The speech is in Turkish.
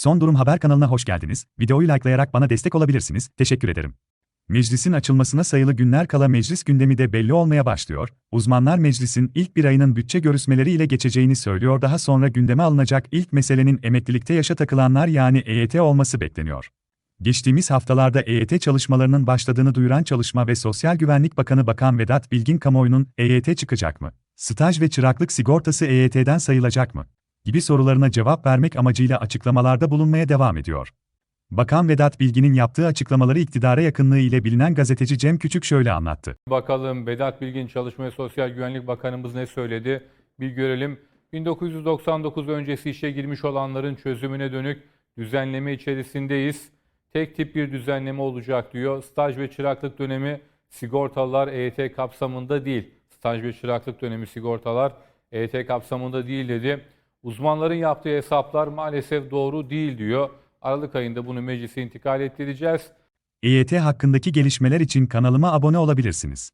Son Durum Haber kanalına hoş geldiniz. Videoyu likelayarak bana destek olabilirsiniz. Teşekkür ederim. Meclisin açılmasına sayılı günler kala meclis gündemi de belli olmaya başlıyor. Uzmanlar meclisin ilk bir ayının bütçe görüşmeleri ile geçeceğini söylüyor. Daha sonra gündeme alınacak ilk meselenin emeklilikte yaşa takılanlar yani EYT olması bekleniyor. Geçtiğimiz haftalarda EYT çalışmalarının başladığını duyuran Çalışma ve Sosyal Güvenlik Bakanı Bakan Vedat Bilgin kamuoyunun EYT çıkacak mı? Staj ve çıraklık sigortası EYT'den sayılacak mı? Gibi sorularına cevap vermek amacıyla açıklamalarda bulunmaya devam ediyor. Bakan Vedat Bilgin'in yaptığı açıklamaları iktidara yakınlığı ile bilinen gazeteci Cem Küçük şöyle anlattı. Bakalım Vedat Bilgin Çalışma ve Sosyal Güvenlik Bakanımız ne söyledi? Bir görelim. 1999 öncesi işe girmiş olanların çözümüne dönük düzenleme içerisindeyiz. Tek tip bir düzenleme olacak diyor. Staj ve çıraklık dönemi sigortalılar EYT kapsamında değil. Staj ve çıraklık dönemi sigortalar EYT kapsamında değil dedi. Uzmanların yaptığı hesaplar maalesef doğru değil diyor. Aralık ayında bunu meclise intikal ettireceğiz. EYT hakkındaki gelişmeler için kanalıma abone olabilirsiniz.